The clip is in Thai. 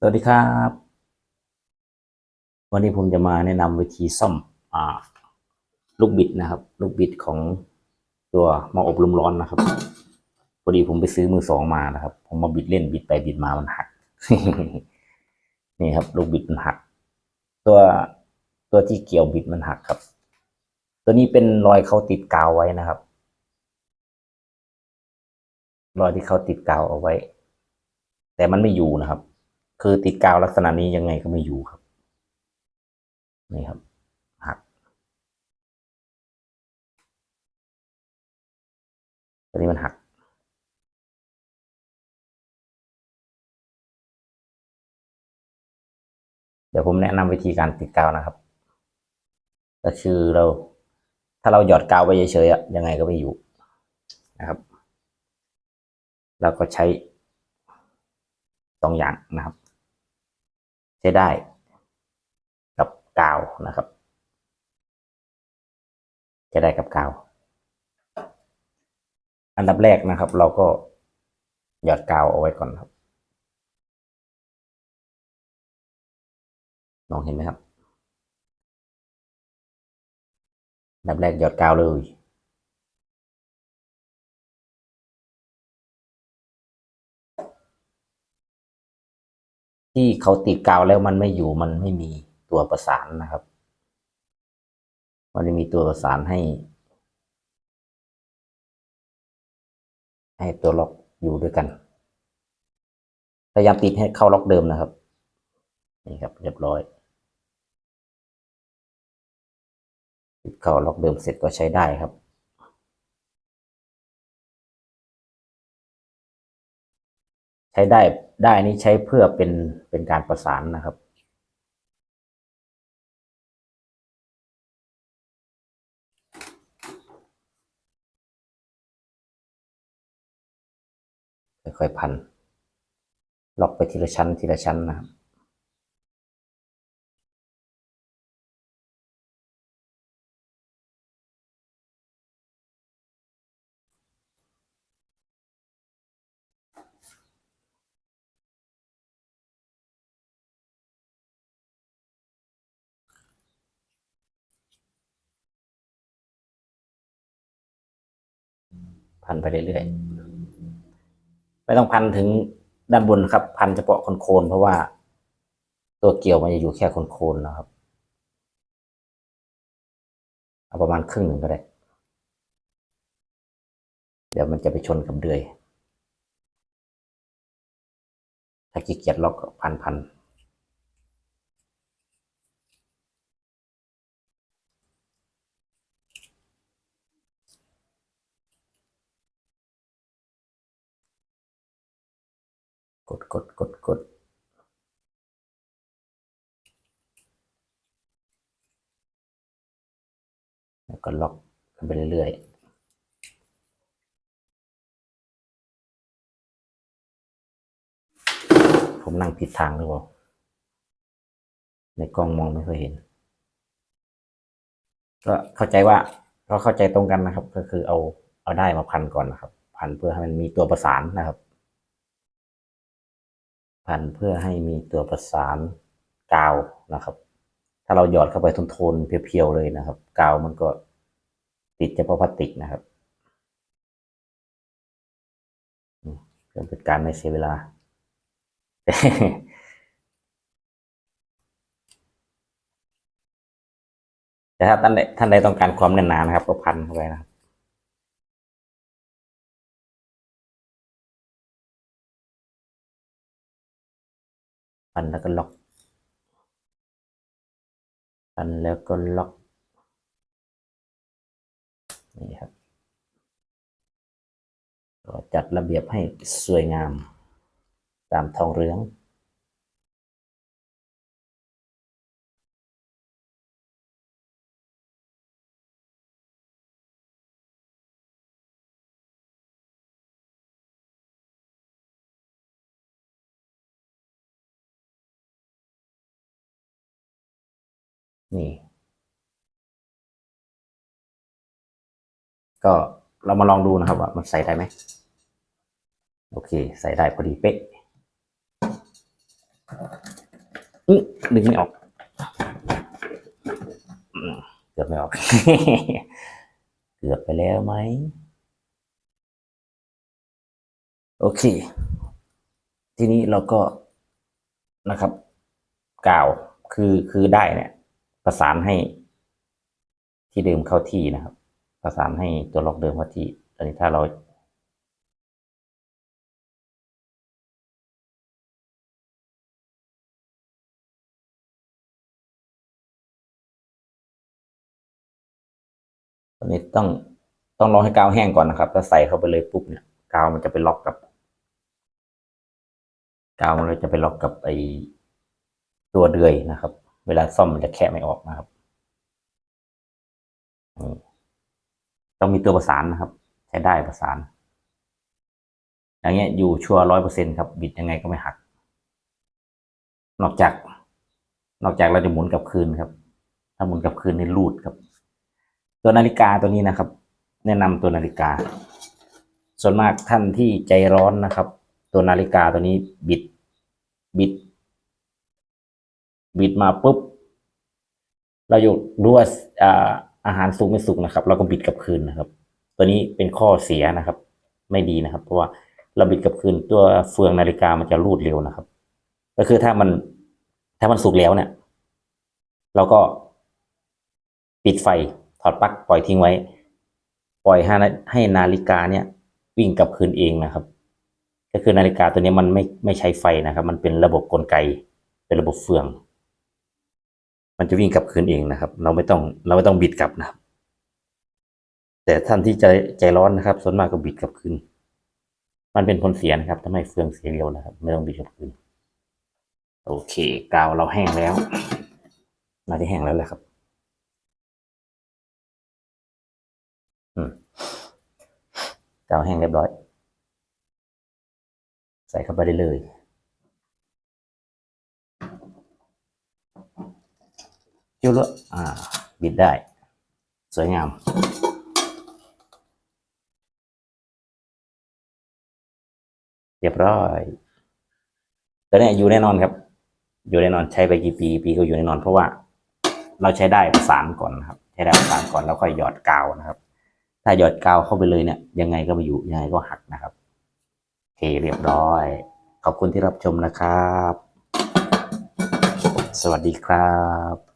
สวัสดีครับ วันนี้ผมจะมาแนะนำวิธีซ่อมอลูกบิดนะครับ ลูกบิดของตัวหมาอบลมร้อนนะครับพอดีผมไปซื้อมือสองมานะครับ ผมมาบิดเล่นบิดไปบิดมามันหัก นี่ครับ ลูกบิดมันหัก ตัวตัวที่เกี่ยวบิดมันหักครับ ตัวนี้เป็นรอยเขาติดกาวไว้นะครับ รอยที่เขาติดกาวเอาไว้ แต่มันไม่อยู่นะครับ คือติดกาวลักษณะนี้ยังไงก็ไม่อยู่ครับ นี่ครับหักตัวนี้มันหัก เดี๋ยวผมแนะนำวิธีการติดกาวนะครับ ก็คือเรา ถ้าเราหยอดกาวไว้เฉยๆอะยังไงก็ไม่อยู่นะครับ แล้วก็ใช้สองอย่างนะครับ ช้ได้ กับกาวนะครับใช้ได้กับกาว อันดับแรกนะครับ เราก็หยอดกาวเอาไว้ก่อนครับมองเห็นไหมครับอันดับแรกหยอดกาวเลย ที่เขาติดกาวแล้วมันไม่อยู่มันไม่มีตัวประสานนะครับ มันจะมีตัวประสานให้ ให้ตัวล็อกอยู่ด้วยกันพยายามติดให้เข้าล็อกเดิมนะครับ นี่ครับ เรียบร้อย ติดเข้าล็อกเดิมเสร็จก็ใช้ได้ครับ ช้ได้ได้นี้ใช้เพื่อเป็นเป็นการประสานนะครับ ค่อยๆพันล็อกไปทีละชั้นทีละชั้นนะครับ พันไปเรื่อยๆไม่ต้องพันถึงด้านบนครับ พันเฉพาะคนโคนเพราะว่า ตัวเกี่ยวมันจะอยู่แค่คนโคนนะครับเอาประมาณครึ่งหนึ่งก็ได้ เดี๋ยวมันจะไปชนกับเดือยถ้าขี้เกียจล็อกก็พันพัน ดกดกดกดแล้วก็ล็อกไปเรื่อยๆผมนั่งผิดทางหรือเปล่า ในกล้องมองไม่ค่อยเห็น ก็เข้าใจว่าก็เข้าใจตรงกันนะครับ ก็คือเอาเอาได้มาพันก่อนนะครับ พันเพื่อให้มันมีตัวประสานนะครับ พันเพื่อให้มีตัวประสานกาวนะครับ ถ้าเราหยอดเข้าไปทนทนๆเพียวๆเลยนะครับ กาวมันก็ติดเฉพาะพลาสติกนะครับอืมเพื่อเป็นการไม่เสียเวลา แต่ถ้าท่านใดท่านใดต้องการความแน่นหนานะครับ ก็พันเข้าไปนะครับ พันแล้วก็ล็อกพันแล้วก็ล็อกนี่ครับก็จัดระเบียบให้สวยงามตามทองเรือง นี่ ก็เรามาลองดูนะครับว่ามันใส่ได้ไหมโอเค ใส่ได้พอดีเป๊ะอื้ดึงไม่ออกเกือบไม่ออก เกือบไปแล้วไหม โอเค ทีนี้เราก็นะครับ กาว คือ คือได้เนี่ย ประสานให้ที่เดิมเข้าที่นะครับ ประสานให้ตัวล็อกเดิมเข้าที่ตอนนี้ถ้าเราตอนนี้ต้องต้องรอให้กาวแห้งก่อนนะครับแล้วใส่เข้าไปเลยปุ๊บเนี่ยกาวมันจะไปล็อกกับกาวมันเลยจะไปล็อกกับไอตัวเดือยนะครับ เวลาซ่อมมันจะแคะไม่ออกนะครับต้องมีตัวประสานนะครับ ใช้ได้ประสาน อย่างเงี้ยอยู่ชัวร้อยเปอร์เซ็นครับ บิดยังไงก็ไม่หัก นอกจาก นอกจากเราจะหมุนกลับคืนครับ ถ้าหมุนกลับคืนนี่รูดครับ ตัวนาฬิกาตัวนี้นะครับ แนะนำตัวนาฬิกา ส่วนมากท่านที่ใจร้อนนะครับ ตัวนาฬิกาตัวนี้บิด บิด บิดมาปุ๊บ เราอยู่รู้ว่าอาหารสุกไม่สุกนะครับ เราก็บิดกลับคืนนะครับ ตัวนี้เป็นข้อเสียนะครับ ไม่ดีนะครับ เพราะว่าเราบิดกลับคืนตัวเฟืองนาฬิกามันจะรูดเร็วนะครับ ก็คือถ้ามันถ้ามันสุกแล้วเนี่ยเราก็ปิดไฟถอดปลั๊กปล่อยทิ้งไว้ ปล่อยให้ให้นาฬิกาเนี่ย วิ่งกลับคืนเองนะครับ ก็คือนาฬิกาตัวนี้มันไม่ไม่ใช้ไฟนะครับ มันเป็นระบบกลไก เป็นระบบเฟือง มันจะวิ่งกลับคืนเองนะครับ เราไม่ต้องเราไม่ต้องบิดกลับนะครับ แต่ท่านที่ใจใจร้อนนะครับ ส่วนมากก็บิดกลับคืน มันเป็นผลเสียนะครับทำให้เฟืองเสียเร็วนะครับ ไม่ต้องบิดกลับคืน โอเคกาวเราแห้งแล้วน่าจะแห้งแล้วแหละครับ อืมกาวแห้งเรียบร้อย ใส่เข้าไปได้เลย ยวเลอะอ่า บิดได้ สวยงาม เรียบร้อยตัวนี้อยู่แน่นอนครับ อยู่แน่นอนใช้ไปกี่ปี ปีก็อยู่แน่นอนเพราะว่า เราใช้ได้ประสานก่อนนะครับ ใช้ได้ประสานก่อนแล้วค่อยหยอดกาวนะครับ ถ้าหยอดกาวเข้าไปเลยเนี่ยยังไงก็ไม่อยู่ยังไงก็หักนะครับโอเคเรียบร้อย ขอบคุณที่รับชมนะครับ สวัสดีครับ